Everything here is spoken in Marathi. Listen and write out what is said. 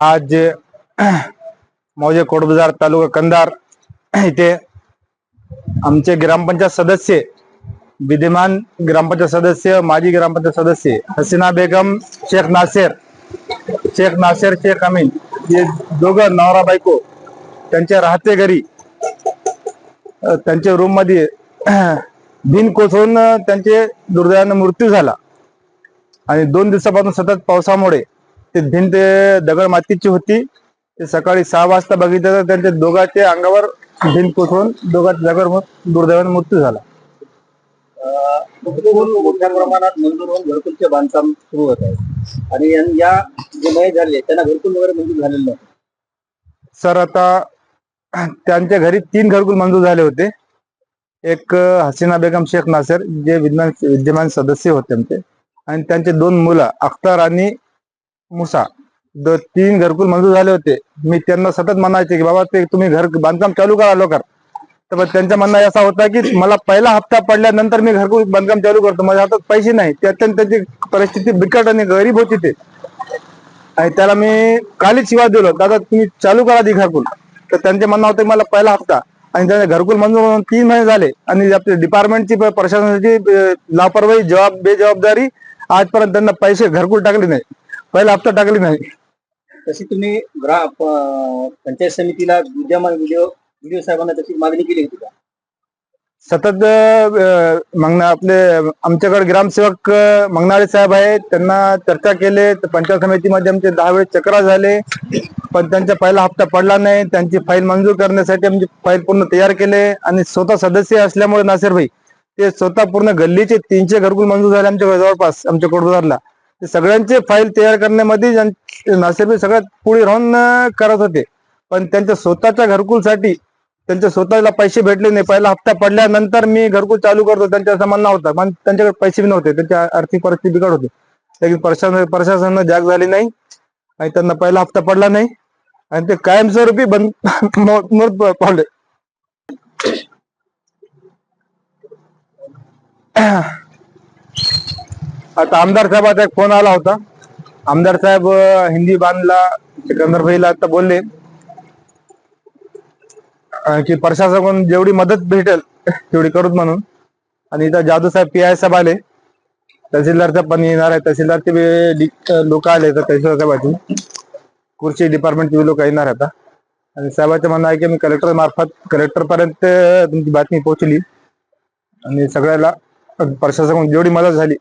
आज मौजे कोटबाजार तालुका कंदार इथे आमचे ग्रामपंचायत सदस्य विद्यमान ग्रामपंचायत सदस्य माजी ग्रामपंचायत सदस्य हसीना बेगम शेख नासेर शेख नासेर शेख अमीन हे दोघं नवरा बायको त्यांच्या राहते घरी त्यांच्या रूममध्ये भिन कोसळून त्यांचे दुर्दैवाने मृत्यू झाला. आणि दोन दिवसापासून सतत पावसामुळे ते भिंत दगड मातीची होती. ते सकाळी सहा वाजता बघितलं तर त्यांच्या दोघांच्या अंगावर भिंत कोसळून दोघांच्या जागेवर दुर्दैवाने मृत्यू झाला. मोठ्या प्रमाणात मंजूर होऊन घरकुलचे बांधकाम सुरू होत आहे. आणि यां- जे मय झाले त्यांना घरकुल वगैरे मंजूर झालेलं नाही सर आता त्यांच्या घरी तीन घरकुल मंजूर झाले होते. एक हसीना बेगम शेख नासर जे विद्यमान विद्यमान सदस्य होते आमचे. आणि त्यांचे दोन मुलं अख्तर आणि मुसा. द तीन घरकुल मंजूर झाले होते. मी त्यांना सतत म्हणायचे की बाबा ते तुम्ही घर बांधकाम चालू करा लवकर. तर त्यांचं म्हणणं असा होता की मला पहिला हप्ता पडल्यानंतर मी घरकुल बांधकाम चालू करतो. माझ्या हातात पैसे नाही. त्यात त्यांची परिस्थिती बिकट आणि गरीब होती ते. आणि त्याला मी कालीच शिवाय दिलो. दादा तुम्ही चालू करा ती घरकुल. तर त्यांचे म्हणणं होतं की मला पहिला हप्ता. आणि त्यांचे घरकुल मंजूर तीन महिने झाले. आणि आपली डिपार्टमेंटची प्रशासनाची लापरवाही जबाब बेजबाबदारी आजपर्यंत त्यांना पैसे घरकुल टाकले नाही पहिला हप्ता टाकले नाही. तशी तुम्ही ग्रा प- पंचायत समितीला विद्यमान व्हिडिओ व्हिडिओ साहेबांना तशी मागणी केली होती का? सतत अ, मंगना आपले आमच्याकडे ग्रामसेवक अ, मंगनाळे साहेब आहे त्यांना चर्चा केले. तर पंचायत समितीमध्ये आमचे दहा वेळेस चक्रा झाले. पण त्यांचा पहिला हप्ता पडला नाही. त्यांची फाईल मंजूर करण्यासाठी आमची फाईल पूर्ण तयार केले. आणि स्वतः सदस्य असल्यामुळे नासेर भाई ते स्वतः पूर्ण गल्लीचे तीनशे घरकुल मंजूर झाले आमच्या जवळपास आमच्या कोटबाजारला ते सगळ्यांचे फाईल तयार करण्यामध्ये नासेबी सगळ्यात पुढे राहून करत होते. पण त्यांच्या स्वतःच्या घरकुलसाठी त्यांच्या स्वतःला पैसे भेटले नाही. पहिला हप्ता पडल्यानंतर मी घरकुल चालू करतो. त्यांच्या असं म्हणणं पण त्यांच्याकडे पैसे बी नव्हते. त्यांची आर्थिक परिस्थिती बिघड होती. लेकिन प्रशासन प्रशासनानं जाग झाली नाही. आणि त्यांना पहिला हप्ता पडला नाही. आणि ते कायमस्वरूपी बंद मो- मृत पावले आता आमदार साहेबाचा एक फोन आला होता. आमदार साहेब हिंदी बांधला सिकंदर भाईला आता बोलले. की प्रशासनाकडून जेवढी मदत भेटेल तेवढी करू म्हणून. आणि इथं जादू साहेब पी आय साहेब आले. तहसीलदारचा पण येणार आहे तहसीलदारचे लोक आले तर तहसीलदार साहेबाची. कृषी डिपार्टमेंटचे लोक येणार आता. आणि साहेबाचं म्हणणं आहे की मी कलेक्टर मार्फत कलेक्टर पर्यंत तुमची बातमी पोहोचली. आणि सगळ्याला प्रशासनाकडून जेवढी मदत झाली